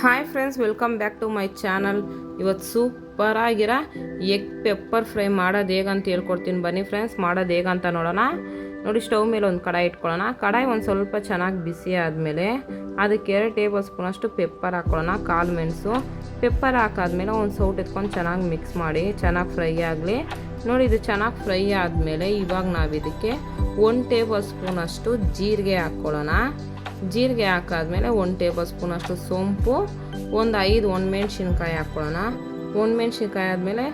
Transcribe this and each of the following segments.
Hi friends welcome back to my channel ಇವತ್ತು super ಆಗಿರೋ. Egg pepper fry ಮಾಡೋದು ಹೇಗಂತ ಹೇಳ್ಕೊಡ್ತೀನಿ ಬನ್ನಿ ಫ್ರೆಂಡ್ಸ್ ಮಾಡೋದು ಹೇಗಂತ ನೋಡೋಣ. ನೋಡಿ ಸ್ಟವ್ ಮೇಲೆ ಒಂದು ಕಡಾಯಿ ಇಟ್ಕೊಳ್ಳೋಣ. ಕಡಾಯಿ ಒಂದು ಸ್ವಲ್ಪ ಚೆನ್ನಾಗಿ ಬಿಸಿ ಆದಮೇಲೆ ಅದಕ್ಕೆ ಎರಡು ಟೇಬಲ್ ಸ್ಪೂನಷ್ಟು ಪೆಪ್ಪರ್ ಹಾಕ್ಕೊಳ್ಳೋಣ ಕಾಲು ಮೆಣಸು. ಪೆಪ್ಪರ್ ಹಾಕಾದ್ಮೇಲೆ ಒಂದು ಸೌಟ್ ಎತ್ಕೊಂಡು ಚೆನ್ನಾಗಿ ಮಿಕ್ಸ್ ಮಾಡಿ, ಚೆನ್ನಾಗಿ ಫ್ರೈ ಆಗಲಿ. ನೋಡಿ ಇದು ಚೆನ್ನಾಗಿ ಫ್ರೈ ಆದಮೇಲೆ ಇವಾಗ ನಾವು ಇದಕ್ಕೆ ಒಂದು ಟೇಬಲ್ ಸ್ಪೂನಷ್ಟು ಜೀರಿಗೆ ಹಾಕ್ಕೊಳ್ಳೋಣ ಜೀರಿಗೆ ಹಾಕಾದ್ಮೇಲೆ ಒಂದು ಟೇಬಲ್ ಸ್ಪೂನಷ್ಟು ಸೋಂಪು, ಒಂದು ಐದು ಒಣಮೆಣ್ಸಿನ್ಕಾಯಿ ಹಾಕ್ಕೊಳ್ಳೋಣ. ಒಣಮೆಣ್ಸಿನ್ಕಾಯಿ ಆದಮೇಲೆ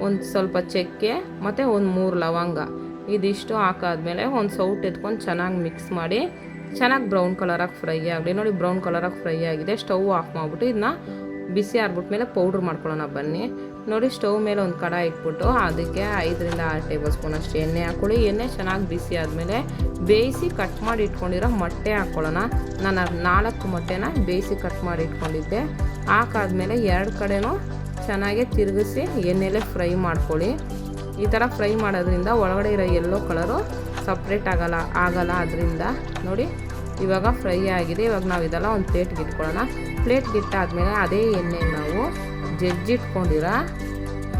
ಒಂದು ಸ್ವಲ್ಪ ಚಕ್ಕೆ, ಮತ್ತು ಒಂದು ಮೂರು ಲವಂಗ. ಇದಿಷ್ಟು ಹಾಕಾದ್ಮೇಲೆ ಒಂದು ಸೌಟ್ ಎತ್ಕೊಂಡು ಚೆನ್ನಾಗಿ ಮಿಕ್ಸ್ ಮಾಡಿ, ಚೆನ್ನಾಗಿ ಬ್ರೌನ್ ಕಲರಾಗಿ ಫ್ರೈ ಆಗಲಿ. ನೋಡಿ, ಬ್ರೌನ್ ಕಲರಾಗಿ ಫ್ರೈ ಆಗಿದೆ. ಸ್ಟವ್ ಆಫ್ ಮಾಡಿಬಿಟ್ಟು ಇದನ್ನ ಬಿಸಿ ಆರ್ಬಿಟ್ಮೇಲೆ ಪೌಡ್ರ್ ಮಾಡ್ಕೊಳ್ಳೋಣ ಬನ್ನಿ. ನೋಡಿ ಸ್ಟವ್ ಮೇಲೆ ಒಂದು ಕಡ ಇಟ್ಬಿಟ್ಟು ಅದಕ್ಕೆ ಐದರಿಂದ ಆರು ಟೇಬಲ್ ಸ್ಪೂನ್ ಅಷ್ಟು ಎಣ್ಣೆ ಹಾಕ್ಕೊಳ್ಳಿ. ಎಣ್ಣೆ ಚೆನ್ನಾಗಿ ಬಿಸಿ ಆದಮೇಲೆ ಬೇಯಿಸಿ ಕಟ್ ಮಾಡಿ ಇಟ್ಕೊಂಡಿರೋ ಮೊಟ್ಟೆ ಹಾಕ್ಕೊಳ್ಳೋಣ. ನಾನು ನಾಲ್ಕು ಮೊಟ್ಟೆನ ಬೇಯಿಸಿ ಕಟ್ ಮಾಡಿ ಇಟ್ಕೊಂಡಿದ್ದೆ. ಹಾಕಾದ್ಮೇಲೆ ಎರಡು ಕಡೆನೂ ಚೆನ್ನಾಗಿ ತಿರುಗಿಸಿ ಎಣ್ಣೆಲೆ ಫ್ರೈ ಮಾಡ್ಕೊಳ್ಳಿ. ಈ ಥರ ಫ್ರೈ ಮಾಡೋದ್ರಿಂದ ಒಳಗಡೆ ಇರೋ ಎಲ್ಲೋ ಕಲರು ಸಪ್ರೇಟ್ ಆಗಲ್ಲ ಆಗಲ್ಲ ಅದರಿಂದ. ನೋಡಿ, ಇವಾಗ ಫ್ರೈ ಆಗಿದೆ. ಇವಾಗ ನಾವು ಇದೆಲ್ಲ ಒಂದು ಪ್ಲೇಟ್ಗೆ ಇಟ್ಕೊಳ್ಳೋಣ. ಪ್ಲೇಟ್ಗೆ ಇಟ್ಟಾದ್ಮೇಲೆ ಅದೇ ಎಣ್ಣೆ ನಾವು ಜಜ್ಜಿಟ್ಕೊಂಡಿರೋ?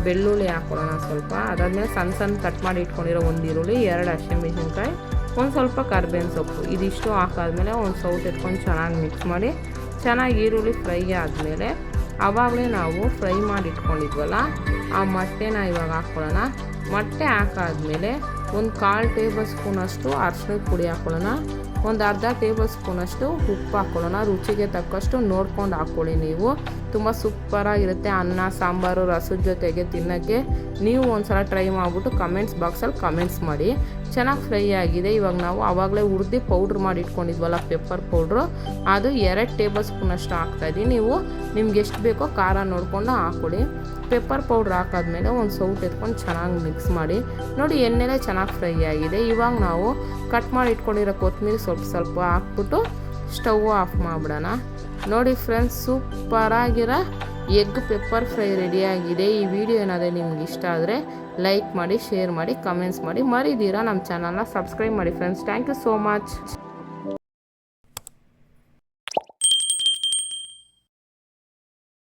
ಬೆಳ್ಳುಳ್ಳಿ ಹಾಕ್ಕೊಳ್ಳೋಣ ಸ್ವಲ್ಪ. ಅದಾದಮೇಲೆ ಸಣ್ಣ ಸಣ್ಣ ಕಟ್ ಮಾಡಿ ಇಟ್ಕೊಂಡಿರೋ ಒಂದು ಈರುಳ್ಳಿ, ಎರಡು ಹಸಿಮೆಣಸಿನ್ಕಾಯಿ ಒಂದು ಸ್ವಲ್ಪ ಕರ್ಬೇವಿನ ಸೊಪ್ಪು. ಇದಿಷ್ಟು ಹಾಕಾದ್ಮೇಲೆ ಒಂದು ಸೌಟ್ ಎತ್ಕೊಂಡು ಚೆನ್ನಾಗಿ ಮಿಕ್ಸ್ ಮಾಡಿ, ಚೆನ್ನಾಗಿ ಈರುಳ್ಳಿ ಫ್ರೈ ಆದಮೇಲೆ ಆವಾಗಲೇ ನಾವು ಫ್ರೈ ಮಾಡಿ ಇಟ್ಕೊಂಡಿದ್ವಲ್ಲ, ಆ ಮೊಟ್ಟೆನ ಇವಾಗ ಹಾಕ್ಕೊಳ್ಳೋಣ ಮೊಟ್ಟೆ ಹಾಕಾದ್ಮೇಲೆ ಒಂದು ಕಾಲು ಟೇಬಲ್ ಸ್ಪೂನಷ್ಟು ಅರ್ಶಿನ ಪುಡಿ ಹಾಕ್ಕೊಳ್ಳೋಣ ಒಂದು ಅರ್ಧ ಟೇಬಲ್ ಸ್ಪೂನಷ್ಟು ಉಪ್ಪು ಹಾಕ್ಕೊಳ್ಳೋಣ ರುಚಿಗೆ ತಕ್ಕಷ್ಟು ನೋಡ್ಕೊಂಡು ಹಾಕ್ಕೊಳ್ಳಿ ನೀವು. ತುಂಬ ಸೂಪರಾಗಿರುತ್ತೆ ಅನ್ನ, ಸಾಂಬಾರು, ರಸದ ಜೊತೆಗೆ ತಿನ್ನೋಕ್ಕೆ. ನೀವು ಒಂದು ಸಲ ಟ್ರೈ ಮಾಡಿಬಿಟ್ಟು ಕಮೆಂಟ್ಸ್ ಬಾಕ್ಸಲ್ಲಿ ಕಮೆಂಟ್ಸ್ ಮಾಡಿ. ಚೆನ್ನಾಗಿ ಫ್ರೈ ಆಗಿದೆ. ಇವಾಗ ನಾವು ಆವಾಗಲೇ ಹುರಿದು ಪೌಡ್ರ್ ಮಾಡಿ ಇಟ್ಕೊಂಡಿದ್ವಲ್ಲ, ಪೆಪ್ಪರ್ ಪೌಡ್ರು. ಅದು ಎರಡು ಟೇಬಲ್ ಸ್ಪೂನಷ್ಟು ಹಾಕ್ತಾಯಿದ್ದೀನಿ ನೀವು ನಿಮ್ಗೆ ಎಷ್ಟು ಬೇಕೋ ಖಾರ ನೋಡಿಕೊಂಡು ಹಾಕ್ಕೊಳ್ಳಿ ಪೆಪ್ಪರ್ ಪೌಡ್ರ್ ಹಾಕಾದ್ಮೇಲೆ ಒಂದು ಸೌಟ್ ಎತ್ಕೊಂಡು ಚೆನ್ನಾಗಿ ಮಿಕ್ಸ್ ಮಾಡಿ. ನೋಡಿ, ಎಣ್ಣೆಲೆ ಚೆನ್ನಾಗಿ ಫ್ರೈ ಆಗಿದೆ. ಇವಾಗ ನಾವು ಕಟ್ ಮಾಡಿ ಇಟ್ಕೊಂಡಿರೋ ಕೊತ್ತಂಬರಿ ಸ್ವಲ್ಪ ಸ್ವಲ್ಪ ಹಾಕ್ಬಿಟ್ಟು ಸ್ಟವ್ ಆಫ್ ಮಾಡಿಬಿಡೋಣ. ನೋಡಿ, ಫ್ರೆಂಡ್ಸ್ ಸೂಪರಾಗಿರೋ ಎಗ್ ಪೆಪ್ಪರ್ ಫ್ರೈ ರೆಡಿಯಾಗಿದೆ ಈ ವಿಡಿಯೋ ಏನಾದರೂ ನಿಮ್ಗೆ ಇಷ್ಟ ಆದರೆ ಲೈಕ್ ಮಾಡಿ ಶೇರ್ ಮಾಡಿ ಕಮೆಂಟ್ಸ್ ಮಾಡಿ. ಮರಿದೀರಾ ನಮ್ಮ ಚಾನಲ್ನ ಸಬ್ಸ್ಕ್ರೈಬ್ ಮಾಡಿ friends thank you so much